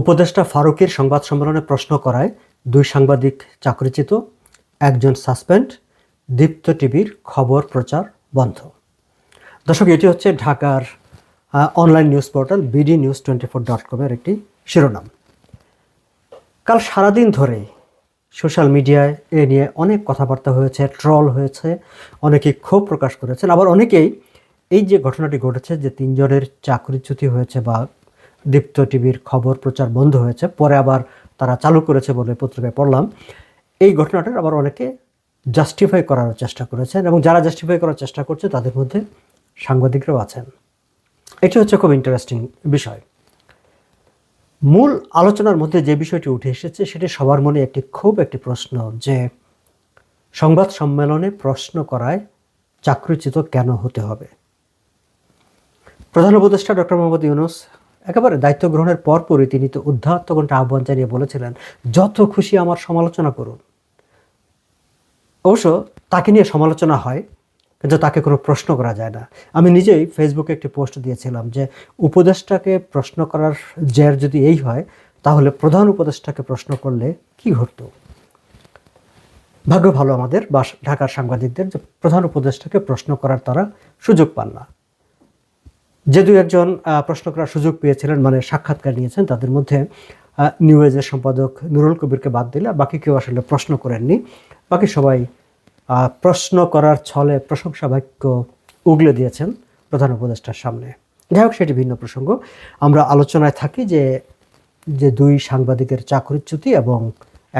উপদেষ্টা ফারুকের সংবাদ সম্মেলনে প্রশ্ন করায় দুই সাংবাদিক চাকরিচ্যুত, একজন সাসপেন্ড, দীপ্ত টিভির খবর প্রচার বন্ধ। দর্শক, এটি হচ্ছে ঢাকার online news portal BD news twenty four dot কমের একটি শিরোনাম। কাল সারাদিন ধরে সোশ্যাল মিডিয়ায় এ নিয়ে অনেক কথাবার্তা হয়েছে, ট্রল হয়েছে, অনেকেই ক্ষোভ প্রকাশ করেছেন। আবার অনেকেই এই যে ঘটনাটি ঘটেছে যে তিনজনের চাকরিচ্যুতি হয়েছে বা দীপ্ত টিভির খবর প্রচার বন্ধ হয়েছে। পরে আবার তারা চালু করেছে বলে পত্রিকায় পড়লাম। এই ঘটনাটার আবার অনেকে জাস্টিফাই করার চেষ্টা করেছেন এবং যারা জাস্টিফাই করার চেষ্টা করছে তাদের মধ্যে সাংবাদিকরাও আছেন। এটি হচ্ছে খুব ইন্টারেস্টিং বিষয়। মূল আলোচনার মধ্যে যে বিষয়টি উঠে এসেছে সেটি সবার মনে একটি খুব একটি প্রশ্ন যে সংবাদ সম্মেলনে প্রশ্ন করায় চাকরিচ্যুত কেন হতে হবে? প্রধান উপদেষ্টা ডক্টর মোহাম্মদ ইউনুস একেবারে দায়িত্ব গ্রহণের পরপরই তিনি তো উদ্ধাত্তকণ্ঠে আহ্বান জানিয়ে বলেছিলেন, যত খুশি আমার সমালোচনা করুন। অবশ্য তাকে নিয়ে সমালোচনা হয়, কিন্তু তাকে কোনো প্রশ্ন করা যায় না। আমি নিজেই ফেসবুকে একটি পোস্ট দিয়েছিলাম যে, উপদেষ্টাকে প্রশ্ন করার জের যদি এই হয়, তাহলে প্রধান উপদেষ্টাকে প্রশ্ন করলে কি ঘটতো? ভাগ্য ভালো আমাদের, বা ঢাকার সাংবাদিকদের যে প্রধান উপদেষ্টাকে প্রশ্ন করার তারা সুযোগ পান না। যে দু একজন প্রশ্ন করার সুযোগ পেয়েছিলেন মানে সাক্ষাৎকার নিয়েছেন, তাদের মধ্যে নিউ এজের সম্পাদক নুরুল কবিরকে বাদ দিলে, বাকি কেউ আসলে প্রশ্ন করেননি। বাকি সবাই প্রশ্ন করার ছলে প্রশংসা বাক্য উগলে দিয়েছেন প্রধান উপদেষ্টার সামনে। যাই হোক, সেটি ভিন্ন প্রসঙ্গ। আমরা আলোচনায় থাকি যে যে দুই সাংবাদিকের চাকরিচ্যুতি এবং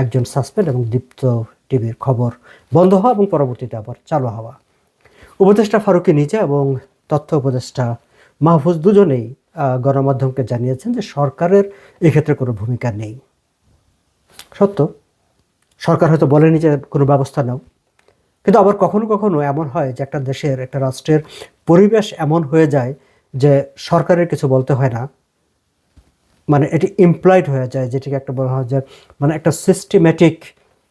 একজন সাসপেন্ড এবং দীপ্ত টিভির খবর বন্ধ হওয়া এবং পরবর্তীতে আবার চালু হওয়া। উপদেষ্টা ফারুকি নিজে এবং তথ্য উপদেষ্টা মাহফুজ দুজনেই গণমাধ্যমকে জানিয়েছেন যে সরকারের এক্ষেত্রে কোনো ভূমিকা নেই। সত্য? সরকার হয়তো বলেনি যে কোনো ব্যবস্থা নাও। কিন্তু আবার কখনো কখনো এমন হয় যে একটা দেশের, একটা রাষ্ট্রের পরিবেশ এমন হয়ে যায় যে সরকারের কিছু বলতে হয় না। মানে এটি ইমপ্লয়েড হয়ে যায়, যেটিকে একটা বলা হয় যে মানে একটা সিস্টেম্যাটিক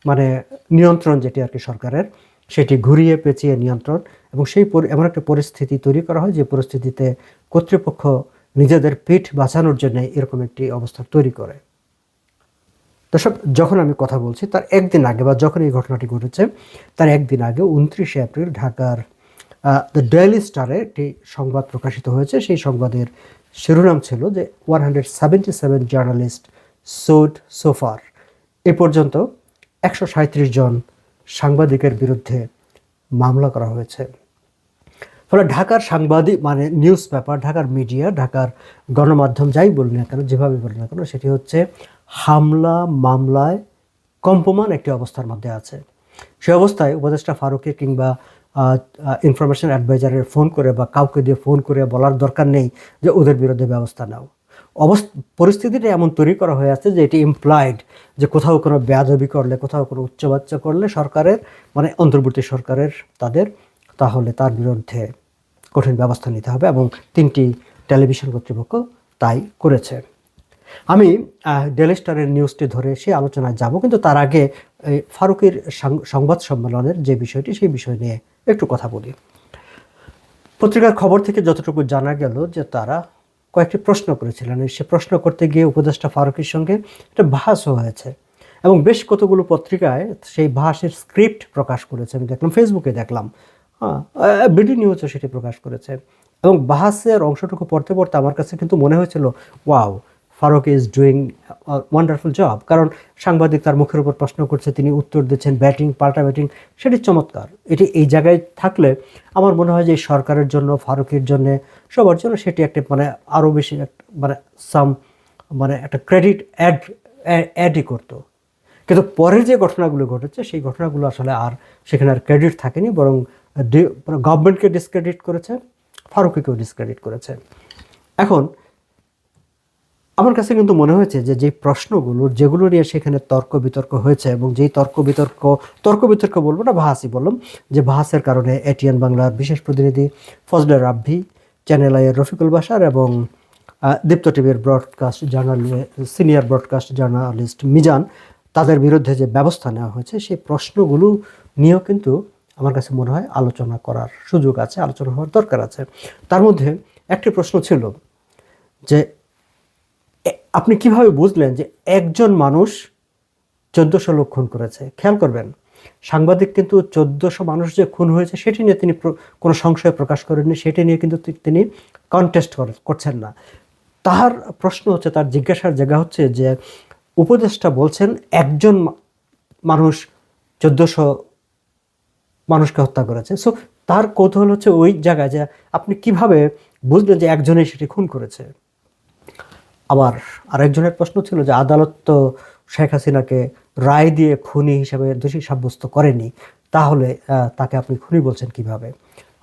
মানে নিয়ন্ত্রণ যেটি আর কি সরকারের। সেটি ঘুরিয়ে, পেঁচিয়ে নিয়ন্ত্রণ এবং সেই এমন একটা পরিস্থিতি তৈরি করা হয় যে পরিস্থিতিতে কর্তৃপক্ষ নিজেদের পিঠ বাঁচানোর জন্য এরকম একটি অবস্থা তৈরি করে। দর্শক, যখন আমি কথা বলছি, তার একদিন আগে বা যখন এই ঘটনাটি ঘটেছে, তার একদিন আগে উনত্রিশে এপ্রিল ঢাকার দ্য ডেইলি স্টারে একটি সংবাদ প্রকাশিত হয়েছে। সেই সংবাদের শিরোনাম ছিল যে one hundred seventy seven journalist sued so far. এ পর্যন্ত একশো সাঁত্রিশ জন সাংবাদিকের বিরুদ্ধে মামলা করা হয়েছে। ফলে ঢাকার সাংবাদিক মানে নিউজ পেপার, ঢাকার মিডিয়া, ঢাকার গণমাধ্যম যাই বলি না কেন, যেভাবে বলি না কেন, সেটি হচ্ছে হামলা মামলায় কম্পমান একটি অবস্থার মধ্যে আছে। সে অবস্থায় উপদেষ্টা ফারুকে কিংবা ইনফরমেশন অ্যাডভাইজারের ফোন করে বা কাউকে দিয়ে ফোন করে বলার দরকার নেই যে ওদের বিরুদ্ধে ব্যবস্থা নাও। অবস্থা পরিস্থিতিটা এমন তৈরি করা হয়ে আছে যে এটি ইমপ্লয়েড যে কোথাও কোনো বেয়াদবি করলে, কোথাও কোনো উচ্চবাচ্চা করলে সরকারের মানে অন্তর্বর্তী সরকারের তাদের, তাহলে তার বিরুদ্ধে কঠিন ব্যবস্থা নিতে হবে এবং তিনটি টেলিভিশন কর্তৃপক্ষ তাই করেছে। আমি ডেলি স্টারের নিউজটি ধরে সে আলোচনায় যাব, কিন্তু তার আগে ফারুকের সংবাদ সম্মেলনের যে বিষয়টি, সেই বিষয় নিয়ে একটু কথা বলি। পত্রিকার খবর থেকে যতটুকু জানা গেল যে তারা কয়েকটি প্রশ্ন করেছিলেন। সে প্রশ্ন করতে গিয়ে উপদেষ্টা ফারুকের সঙ্গে একটা বাহাসও হয়েছে এবং বেশ কতগুলো পত্রিকায় সেই বাহাসের স্ক্রিপ্ট প্রকাশ করেছে। আমি দেখলাম, ফেসবুকে দেখলাম। হ্যাঁ বিডি নিউজও সেটি প্রকাশ করেছে। এবং বাহাসের অংশটুকু পড়তে পড়তে আমার কাছে কিন্তু মনে হয়েছিল, wow Faruk is doing wonderful job কারণ সাংবাদিক তার মুখের উপর প্রশ্ন করছে, তিনি উত্তর দিচ্ছেন, ব্যাটিং, পাল্টা ব্যাটিং, সেটি চমৎকার। এটি এই জায়গায় থাকলে আমার মনে হয় যে সরকারের জন্য, ফারুকের জন্য, সবার জন্য সেটি একটা মানে আরও বেশি মানে সাম মানে একটা ক্রেডিট অ্যাড অ্যাডই করতো। কিন্তু পরের যে ঘটনাগুলো ঘটেছে, সেই ঘটনাগুলো আসলে আর সেখানে আর ক্রেডিট থাকেনি, বরং গভর্নমেন্টকে ডিসক্রেডিট করেছে, ফারুকিকেও ডিসক্রেডিট করেছে। এখন আমার কাছে কিন্তু মনে হয়েছে যে যে প্রশ্নগুলো, যেগুলো নিয়ে সেখানে তর্ক বিতর্ক হয়েছে এবং যেই তর্ক বিতর্ক তর্ক বিতর্ক বলব না, ভাহাসি বললাম, যে ভাহাসের কারণে এটিএন বাংলার বিশেষ প্রতিনিধি ফজলে রাব্বি চ্যানেল আইয়ের রফিকুল বাসার এবং দীপ্ত টিভির broadcast journal senior broadcast journalist Mizan, তাদের বিরুদ্ধে যে ব্যবস্থা নেওয়া হয়েছে, সেই প্রশ্নগুলো নিয়েও কিন্তু আমার কাছে মনে হয় আলোচনা করার সুযোগ আছে, আলোচনা হওয়ার দরকার আছে। তার মধ্যে একটি প্রশ্ন ছিল যে আপনি কীভাবে বুঝলেন যে একজন মানুষ চোদ্দশো লোক খুন করেছে? খেয়াল করবেন, সাংবাদিক কিন্তু চোদ্দশো মানুষ যে খুন হয়েছে, সেটি নিয়ে তিনি কোনো সংশয় প্রকাশ করেননি, সেটি নিয়ে কিন্তু তিনি কন্টেস্ট করছেন না। তার প্রশ্ন হচ্ছে, তার জিজ্ঞাসার জায়গা হচ্ছে যে উপদেষ্টা বলছেন একজন মানুষ চোদ্দশো মানুষকে হত্যা করেছে। সো তার কৌতূহল হচ্ছে ওই জায়গায় যে আপনি কীভাবে বুঝলেন যে একজনেই সেটি খুন করেছে? আবার আরেকজনের প্রশ্ন ছিল যে আদালত তো শেখ হাসিনাকে রায় দিয়ে খুনি হিসাবে দোষী সাব্যস্ত করেনি, তাহলে তাকে আপনি খুনি বলছেন কীভাবে?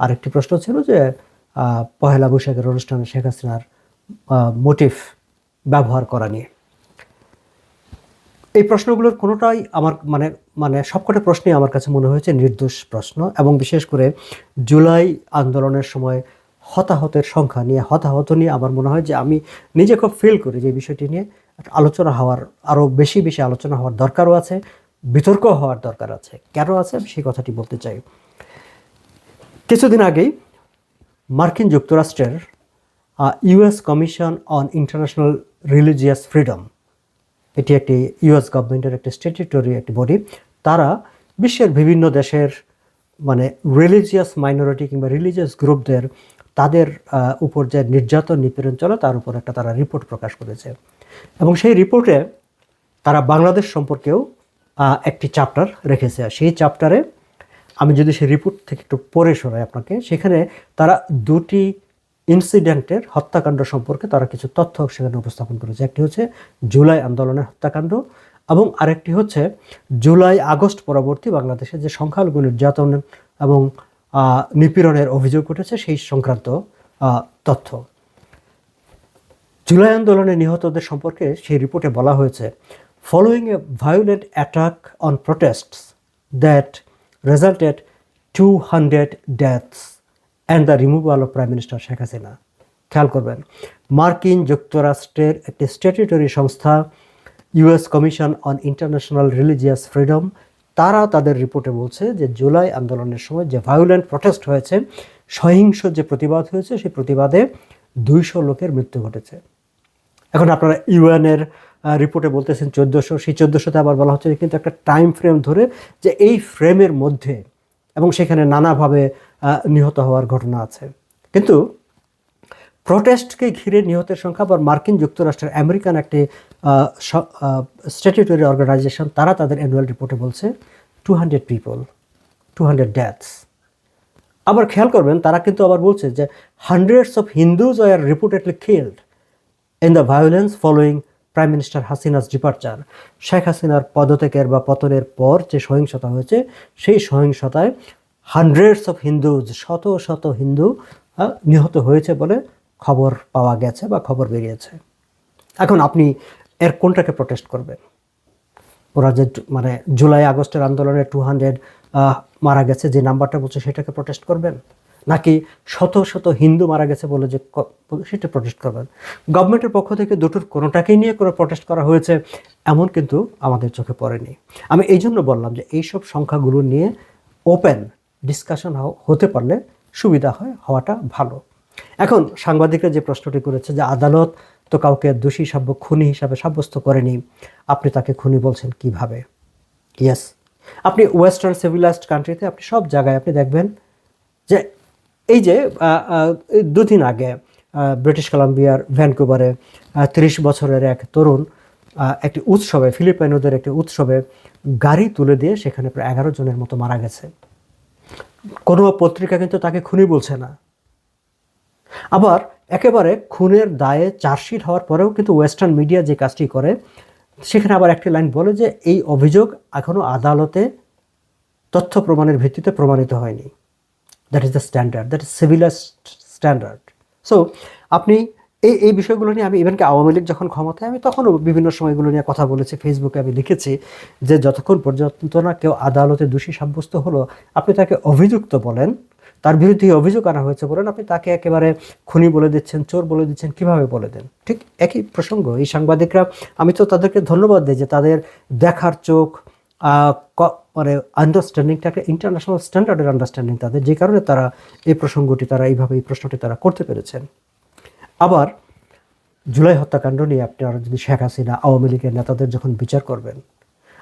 আরেকটি প্রশ্ন ছিল যে পহেলা বৈশাখের অনুষ্ঠানে শেখ হাসিনার মোটিভ ব্যবহার করা নিয়ে। এই প্রশ্নগুলোর কোনোটাই আমার মানে মানে সবকটা প্রশ্নই আমার কাছে মনে হয়েছে নির্দোষ প্রশ্ন এবং বিশেষ করে জুলাই আন্দোলনের সময় হতাহতের সংখ্যা নিয়ে, হতাহত নিয়ে আমার মনে হয় যে আমি নিজে খুব ফিল করি যে বিষয়টি নিয়ে। আলোচনা হওয়ার আরও বেশি বেশি আলোচনা হওয়ার দরকারও আছে, বিতর্ক হওয়ার দরকার আছে। কেন আছে? আমি সেই কথাটি বলতে চাই। কিছুদিন আগেই মার্কিন যুক্তরাষ্ট্রের US commission on international religious freedom এটি একটি ইউএস গভর্নমেন্টের একটি স্ট্যাটিউটরি একটি বডি তারা বিশ্বের বিভিন্ন দেশের মানে রিলিজিয়াস মাইনরিটি কিংবা রিলিজিয়াস গ্রুপদের তাদের উপর যে নির্যাতন, নিপীড়ন চলে, তার উপর একটা তারা রিপোর্ট প্রকাশ করেছে। এবং সেই রিপোর্টে তারা বাংলাদেশ সম্পর্কেও একটি চ্যাপ্টার রেখেছে। সেই চ্যাপ্টারে আমি যদি সেই রিপোর্ট থেকে একটু পড়ে শোনাই আপনাকে, সেখানে তারা দুটি ইনসিডেন্টের হত্যাকাণ্ড সম্পর্কে তারা কিছু তথ্য সেখানে উপস্থাপন করেছে। একটি হচ্ছে জুলাই আন্দোলনের হত্যাকাণ্ড এবং আরেকটি হচ্ছে জুলাই আগস্ট পরবর্তী বাংলাদেশে যে সংখ্যালঘু নির্যাতন এবং নিপীড়নের অভিযোগ উঠেছে সেই সংক্রান্ত তথ্য। জুলাই আন্দোলনে নিহতদের সম্পর্কে সেই রিপোর্টে বলা হয়েছে following a violent attack on protests that resulted to hundred deaths and the removal of prime minister Sheikh Hasina খেয়াল করবেন, মার্কিন যুক্তরাষ্ট্রের একটি স্ট্যাটুটরি সংস্থা US commission on international religious freedom তারা তাদের রিপোর্টে বলছে যে জুলাই আন্দোলনের সময় যে ভায়োলেন্ট প্রটেস্ট হয়েছে, সহিংস যে প্রতিবাদ হয়েছে, সেই প্রতিবাদে দুইশো লোকের মৃত্যু ঘটেছে। এখন আপনারা ইউএনের রিপোর্টে বলতেছেন চোদ্দোশো, সেই চোদ্দোশোতে আবার বলা হচ্ছে কিন্তু একটা টাইম ফ্রেম ধরে যে এই ফ্রেমের মধ্যে এবং সেখানে নানাভাবে নিহত হওয়ার ঘটনা আছে। কিন্তু প্রটেস্টকে ঘিরে নিহতের সংখ্যা আবার মার্কিন যুক্তরাষ্ট্রের আমেরিকান একটি স্ট্যাটুটরি অর্গানাইজেশন তারা তাদের অ্যানুয়াল রিপোর্টে বলছে two hundred people two hundred deaths আবার খেয়াল করবেন, তারা কিন্তু আবার বলছে যে hundreds of Hindus are reportedly killed in the violence following prime minister Hasina's departure Sheikh হাসিনার পদত্যাগের বা পতনের পর যে সহিংসতা হয়েছে, সেই সহিংসতায় হান্ড্রেডস অফ হিন্দুজ শত শত হিন্দু নিহত হয়েছে বলে খবর পাওয়া গেছে বা খবর বেরিয়েছে। এখন আপনি এর কোনটাকে প্রোটেস্ট করবেন ওরা যে মানে জুলাই আগস্টের আন্দোলনে টু হান্ড্রেড মারা গেছে, যে নাম্বারটা বলছে সেটাকে প্রোটেস্ট করবেন? নাকি শত শত হিন্দু মারা গেছে বলে যে সেটা প্রোটেস্ট করবেন? গভর্নমেন্টের পক্ষ থেকে দুটোর কোনোটাকেই নিয়ে কোনো প্রোটেস্ট করা হয়েছে, এমন কিন্তু আমাদের চোখে পড়েনি। আমি এই জন্য বললাম যে এইসব সংখ্যাগুলো নিয়ে ওপেন ডিসকাশন হতে পারলে সুবিধা হয়, হওয়াটা ভালো। এখন সাংবাদিকরা যে প্রশ্নটি করেছে যে আদালত তো কাউকে দোষী সাব্য, খুনি হিসাবে সাব্যস্ত করেনি। আপনি তাকে খুনি বলছেন কীভাবে? ইয়েস আপনি ওয়েস্টার্ন সিভিলাইজড কান্ট্রিতে আপনি সব জায়গায় আপনি দেখবেন যে এই যে দুদিন আগে ব্রিটিশ কলাম্বিয়ার ভ্যানকুভারে তিরিশ বছরের এক তরুণ একটি উৎসবে, ফিলিপাইনোদের একটি উৎসবে গাড়ি তুলে দিয়ে সেখানে প্রায় এগারো জনের মতো মারা গেছে। কোনো পত্রিকা কিন্তু তাকে খুনি বলছে না। আবার একেবারে খুনের দায়ে চার্জশিট হওয়ার পরেও কিন্তু ওয়েস্টার্ন মিডিয়া যে কাজটি করে, সেখানে আবার একটি লাইন বলে যে এই অভিযোগ এখনও আদালতে তথ্য প্রমাণের ভিত্তিতে প্রমাণিত হয়নি। That is the standard that is civilised standard so আপনি এই এই বিষয়গুলো নিয়ে আমি ইভেনকে আওয়ামী লীগ যখন ক্ষমতায়, আমি তখনও বিভিন্ন সময়গুলো নিয়ে কথা বলেছি ফেসবুকে আমি লিখেছি যে যতক্ষণ পর্যন্ত না কেউ আদালতে দোষী সাব্যস্ত হলো, আপনি তাকে অভিযুক্ত বলেন তার বিরুদ্ধে অভিযোগ আনা হয়েছে বলেন আপনি, তাকে একেবারে খুনি বলে দিচ্ছেন, চোর বলে দিচ্ছেন, কীভাবে বলে দেন? ঠিক একই প্রসঙ্গ, এই সাংবাদিকরা, আমি তো তাদেরকে ধন্যবাদ দিই যে তাদের দেখার চোখ মানে আন্ডারস্ট্যান্ডিংটা একটা ইন্টারন্যাশনাল স্ট্যান্ডার্ডের আন্ডারস্ট্যান্ডিং তাদের, যে কারণে তারা এই প্রসঙ্গটি, তারা এইভাবে এই প্রশ্নটি তারা করতে পেরেছেন। আবার জুলাই হত্যাকাণ্ড নিয়ে আপনারা যদি শেখ হাসিনা, আওয়ামী লীগের নেতাদের যখন বিচার করবেন,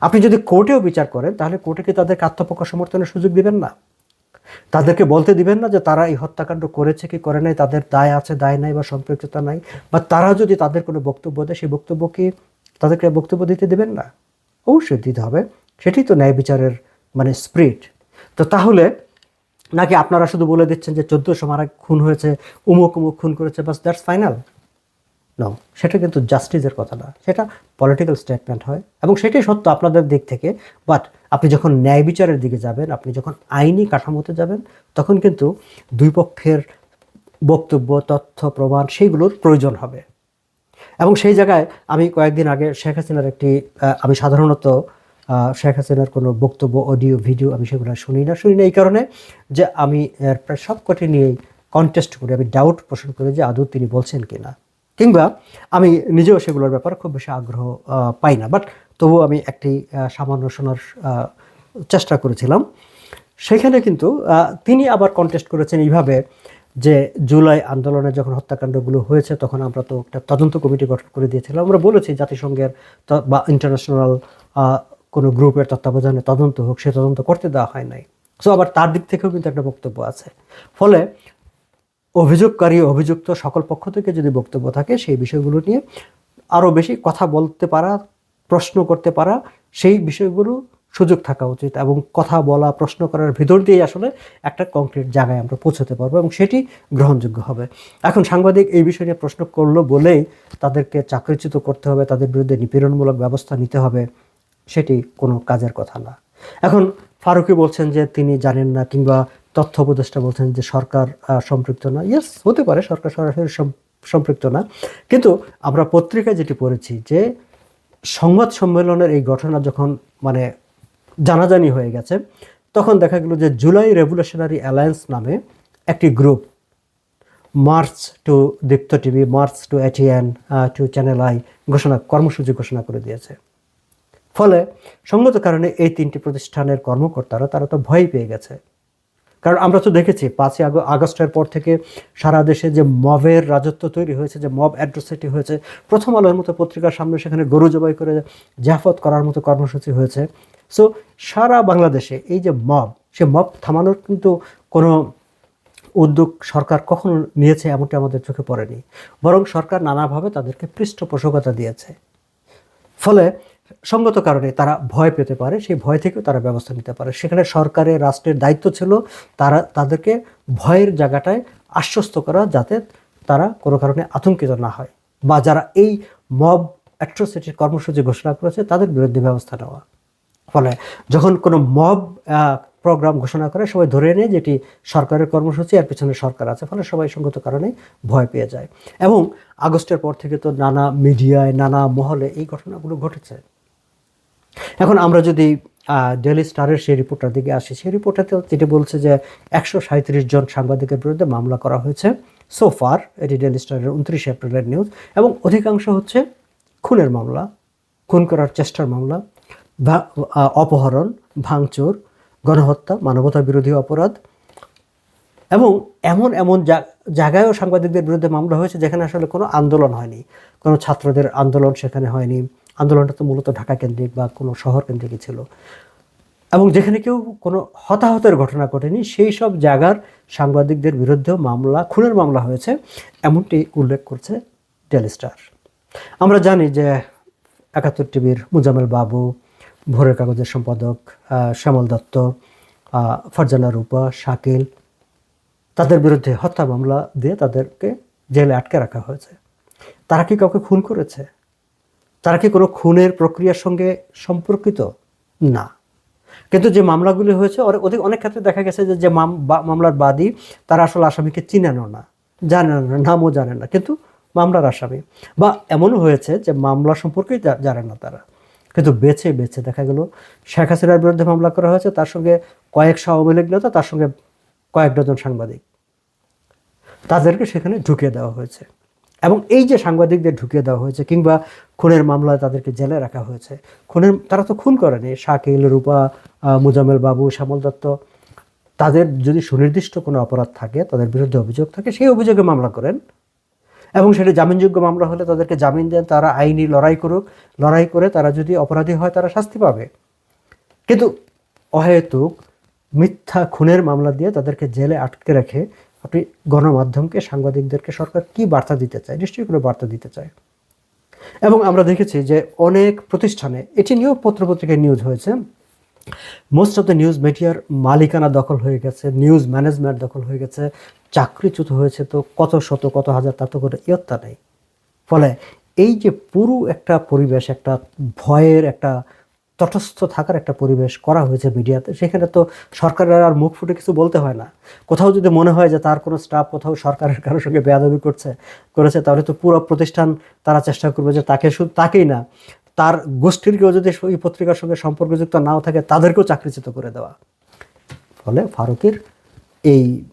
আপনি যদি কোর্টেও বিচার করেন, তাহলে কোর্টে কি তাদেরকে আত্মপক্ষ সমর্থনের সুযোগ দেবেন না? তাদেরকে বলতে দিবেন না যে তারা এই হত্যাকাণ্ড করেছে কি করে নাই, তাদের দায় আছে, দায় নাই বা সম্পৃক্ততা নাই, বা তারা যদি তাদের কোনো বক্তব্য দেয়, সেই বক্তব্য কি তাদেরকে বক্তব্য দিতে দেবেন না? অবশ্যই দিতে হবে। সেটাই তো ন্যায় বিচারের মানে স্প্রিট তো তাহলে নাকি আপনারা শুধু বলে দিচ্ছেন যে চোদ্দোশো মারা খুন হয়েছে, উমুক উমুক খুন করেছে বাস দ্যাটস ফাইনাল নো সেটা কিন্তু জাস্টিসের কথা না। সেটা পলিটিক্যাল স্টেটমেন্ট হয় এবং সেটাই সত্য আপনাদের দিক থেকে। বাট আপনি যখন ন্যায় বিচারের দিকে যাবেন, আপনি যখন আইনি কাঠামোতে যাবেন, তখন কিন্তু দুই পক্ষের বক্তব্য, তথ্য, প্রমাণ সেইগুলোর প্রয়োজন হবে। এবং সেই জায়গায় আমি কয়েকদিন আগে শেখ হাসিনার একটি আমি সাধারণত শেখ হাসিনার কোনো বক্তব্য, অডিও, ভিডিও আমি সেগুলো শুনি না। শুনি না এই কারণে যে আমি প্রায় সবকটি নিয়েই কন্টেস্ট করি। আমি ডাউট পোষণ করি যে আদৌ তিনি বলছেন কি না কিংবা আমি নিজেও সেগুলোর ব্যাপারে খুব বেশি আগ্রহ পাই না। বাট তবুও আমি একটি সামান্য শোনার চেষ্টা করেছিলাম। সেখানে কিন্তু তিনি আবার কন্টেস্ট করেছেন এইভাবে যে জুলাই আন্দোলনে যখন হত্যাকাণ্ডগুলো হয়েছে, তখন আমরা তো একটা তদন্ত কমিটি গঠন করে দিয়েছিলাম। আমরা বলেছি জাতিসংঘের বা ইন্টারন্যাশনাল কোনো গ্রুপের তত্ত্বাবধানে তদন্ত হোক, সে তদন্ত করতে দেওয়া হয় নাই। সো আবার তার দিক থেকেও কিন্তু একটা বক্তব্য আছে। ফলে অভিযোগকারী অভিযুক্ত সকল পক্ষ থেকে যদি বক্তব্য থাকে, সেই বিষয়গুলো নিয়ে আরও বেশি কথা বলতে পারা, প্রশ্ন করতে পারা, সেই বিষয়গুলো সুযোগ থাকা উচিত এবং কথা বলা, প্রশ্ন করার ভিতর দিয়ে আসলে একটা কংক্রিট জায়গায় আমরা পৌঁছতে পারব এবং সেটি গ্রহণযোগ্য হবে। এখন সাংবাদিক এই বিষয় নিয়ে প্রশ্ন করল বলেই তাদেরকে চাকরিচ্যুত করতে হবে, তাদের বিরুদ্ধে নিপীড়নমূলক ব্যবস্থা নিতে হবে, সেটি কোনো কাজের কথা না। এখন ফারুকি বলছেন যে তিনি জানেন না কিংবা তথ্য উপদেষ্টা বলছেন যে সরকার সম্পৃক্ত না। ইয়েস হতে পারে, সরকার সরাসরি সম্পৃক্ত না। কিন্তু আমরা পত্রিকায় যেটি পড়েছি যে সংবাদ সম্মেলনের এই ঘটনা যখন মানে জানাজানি হয়ে গেছে, তখন দেখা গেল যে জুলাই রেভলিউশনারি অ্যালায়েন্স নামে একটি group march to Deepto TV march to ATN to channel I ঘোষণা, কর্মসূচি ঘোষণা করে দিয়েছে। ফলে সঙ্গত কারণে এই তিনটি প্রতিষ্ঠানের কর্মকর্তারা, তারা তো ভয় পেয়ে গেছে। কারণ আমরা তো দেখেছি, পাঁচই আগ- আগস্টের পর থেকে সারা দেশে যে মবের রাজত্ব তৈরি হয়েছে, যে মব অ্যাড্রোসিটি হয়েছে, প্রথম আলোর মতো পত্রিকার সামনে সেখানে গরু জবাই করে জাফত করার মতো কর্মসূচি হয়েছে। সো সারা বাংলাদেশে এই যে মব, সে মব থামানোর কিন্তু কোনো উদ্যোগ সরকার কখনো নিয়েছে এমনটি আমাদের চোখে পড়েনি। বরং সরকার নানাভাবে তাদেরকে পৃষ্ঠপোষকতা দিয়েছে। ফলে সঙ্গত কারণে তারা ভয় পেতে পারে, সেই ভয় থেকেও তারা ব্যবস্থা নিতে পারে। সেখানে সরকারের, রাষ্ট্রের দায়িত্ব ছিল তারা, তাদেরকে ভয়ের জায়গাটায় আশ্বস্ত করা যাতে তারা কোনো কারণে আতঙ্কিত না হয় বা যারা এই মব অ্যাট্রোসিটির কর্মসূচি ঘোষণা করেছে তাদের বিরুদ্ধে ব্যবস্থা নেওয়া। ফলে যখন কোনো মব প্রোগ্রাম ঘোষণা করে, সবাই ধরে নেয় যেটি সরকারের কর্মসূচি আর পিছনে সরকার আছে, ফলে সবাই সঙ্গত কারণে ভয় পেয়ে যায়। এবং আগস্টের পর থেকে তো নানা মিডিয়ায়, নানা মহলে এই ঘটনাগুলো ঘটেছে। এখন আমরা যদি ডেলি স্টারের সেই রিপোর্টার দিকে আসি, সেই রিপোর্টাতে যেটি বলছে যে একশো সাঁত্রিশ জন সাংবাদিকের বিরুদ্ধে মামলা করা হয়েছে। সোফার এটি ডেলি স্টারের উনত্রিশে এপ্রিলের নিউজ এবং অধিকাংশ হচ্ছে খুনের মামলা, খুন করার চেষ্টার মামলা অপহরণ, ভাঙচুর, গণহত্যা, মানবতা বিরোধী অপরাধ। এবং এমন এমন জায়গায়ও সাংবাদিকদের বিরুদ্ধে মামলা হয়েছে যেখানে আসলে কোনো আন্দোলন হয়নি। কোনো ছাত্রদের আন্দোলন সেখানে হয়নি। আন্দোলনটা তো মূলত ঢাকা কেন্দ্রিক বা কোনো শহর কেন্দ্রিকই ছিল। এবং যেখানে কেউ কোনো হতাহতের ঘটনা ঘটেনি, সেই সব জায়গার সাংবাদিকদের বিরুদ্ধেও মামলা, খুনের মামলা হয়েছে, এমনটি উল্লেখ করছে ডেলি স্টার। আমরা জানি যে একাত্তর টিভির মুজামেল বাবু, ভোরের কাগজের সম্পাদক শ্যামল দত্ত ফারজানা রূপা, শাকিল, তাদের বিরুদ্ধে হত্যা মামলা দিয়ে তাদেরকে জেলে আটকে রাখা হয়েছে। তারা কি কাউকে খুন করেছে? তারা কি কোনো খুনের প্রক্রিয়ার সঙ্গে সম্পর্কিত? না। কিন্তু যে মামলাগুলি হয়েছে অধিক, অনেক ক্ষেত্রে দেখা গেছে যে যে মামলার বাদী তারা আসলে আসামিকে চিনেনও না জানেন না, নামও জানেন না। কিন্তু মামলার আসামি। বা এমনও হয়েছে যে, মামলা সম্পর্কেই জা- জানেন না তারা। কিন্তু বেছে বেছে দেখা গেল, শেখ হাসিনার বিরুদ্ধে মামলা করা হয়েছে, তার সঙ্গে কয়েকশো আওয়ামী লীগ নেতা, তার সঙ্গে কয়েক ডজন সাংবাদিক। তাদেরকে সেখানে ঢুকিয়ে দেওয়া হয়েছে। এবং এই যে সাংবাদিকদের ঢুকিয়ে দেওয়া হয়েছে কিংবা খুনের মামলায় তাদেরকে জেলে রাখা হয়েছে খুনের তারা তো খুন করেনি। শাকিল রূপা আহ, মুজাম্মেল বাবু শ্যামল দত্ত তাদের যদি সুনির্দিষ্ট কোনো অপরাধ থাকে তাদের বিরুদ্ধে অভিযোগ থাকে সেই অভিযোগে মামলা করেন। এবং সেটা জামিনযোগ্য মামলা হলে তাদেরকে জামিন দেন তারা আইনি লড়াই করুক। লড়াই করে তারা যদি অপরাধী হয় তারা শাস্তি পাবে। কিন্তু অহেতুক মিথ্যা খুনের মামলা দিয়ে তাদেরকে জেলে আটকে রেখে আপনি গণমাধ্যমকে, সাংবাদিকদেরকে সরকার কি বার্তা দিতে চায়? নিশ্চয়ই কোনো বার্তা দিতে চায়। এবং আমরা দেখেছি যে অনেক প্রতিষ্ঠানে, এটি নিয়েও পত্রপত্রিকায় নিউজ হয়েছে মোস্ট অফ দ্য নিউজ মিডিয়ার মালিকানা দখল হয়ে গেছে নিউজ ম্যানেজমেন্ট দখল হয়ে গেছে, চাকরিচ্যুত হয়েছে তো কত শত, কত হাজার, তা তো করে ইয়ত্তা নেই। ফলে এই যে পুরো একটা পরিবেশ, একটা ভয়ের, একটা তটস্থ থাকার একটা পরিবেশ করা হয়েছে মিডিয়াতে। সেখানে তো সরকারের আর মুখ ফুটে কিছু বলতে হয় না। কোথাও যদি মনে হয় যে তার কোনো স্টাফ কোথাও সরকারের কারোর সঙ্গে বেয়াদবি করছে, করেছে, তাহলে তো পুরো প্রতিষ্ঠান তারা চেষ্টা করবে যে তাকে শুধু তাকেই না, তার গোষ্ঠীর কেউ যদি ওই পত্রিকার সঙ্গে সম্পর্কযুক্ত নাও থাকে, তাদেরকেও চাকরিচ্যুত করে দেওয়া। ফলে ফারুকের এই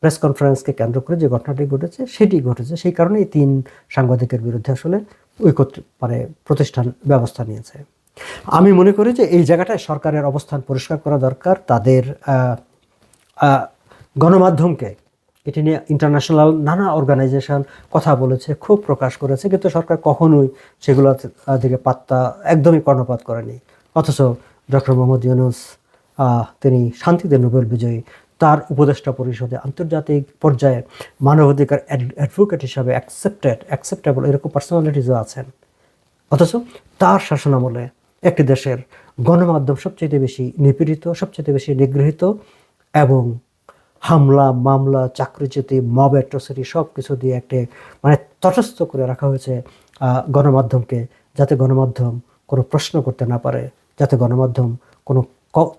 প্রেস কনফারেন্সকে কেন্দ্র করে যে ঘটনাটি ঘটেছে, সেটি ঘটেছে। সেই কারণে এই তিন সাংবাদিকের বিরুদ্ধে আসলে ওই কর্তৃ- মানে প্রতিষ্ঠান ব্যবস্থা নিয়েছে। আমি মনে করি যে এই জায়গাটায় সরকারের অবস্থান পরিষ্কার করা দরকার। তাদের গণমাধ্যমকে এটি নিয়ে ইন্টারন্যাশনাল নানা অর্গানাইজেশন কথা বলেছে খুব প্রকাশ করেছে, কিন্তু সরকার কখনোই সেগুলো দিকে পাত্তা একদমই কর্ণপাত করেনি। অথচ ডক্টর মোহাম্মদ ইউনুস তিনি শান্তিতে নোবেল বিজয়ী, তার উপদেষ্টা পরিষদে আন্তর্জাতিক পর্যায়ে মানবাধিকার অ্যাডভোকেট হিসাবে অ্যাকসেপ্টেড অ্যাকসেপ্টেবল এরকম পার্সোনালিটিসও আছেন। অথচ তার শাসনামলে একটি দেশের গণমাধ্যম সবচেয়ে বেশি নিপীড়িত সবচেয়ে বেশি নিগৃহীত এবং হামলা, মামলা, চাকরিচ্যুতি মব অ্যাট্রোসিটি সব কিছু দিয়ে একটি মানে তটস্থ করে রাখা হয়েছে গণমাধ্যমকে যাতে গণমাধ্যম কোনো প্রশ্ন করতে না পারে, যাতে গণমাধ্যম কোনো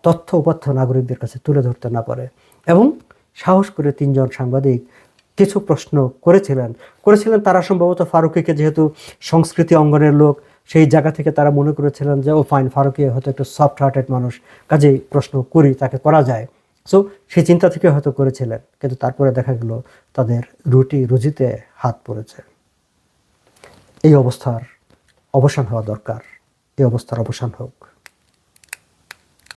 তথ্য উপাত্য নাগরিকদের কাছে তুলে ধরতে না পারে। এবং সাহস করে তিনজন সাংবাদিক কিছু প্রশ্ন করেছিলেন। করেছিলেন তারা সম্ভবত ফারুকিকে যেহেতু সংস্কৃতি অঙ্গনের লোক সেই জায়গা থেকে তারা মনে করেছিলেন যে, ও ফাইন ফারুকি হয়তো একটু সফট হার্টেড মানুষ। কাজেই প্রশ্ন করি, তাকে করা যায়। সো সেই চিন্তা থেকে হয়তো করেছিলেন, কিন্তু তারপরে দেখা গেল তাদের রুটি রুজিতে হাত পড়েছে। এই অবস্থার অবসান হওয়া দরকার। এই অবস্থার অবসান হোক।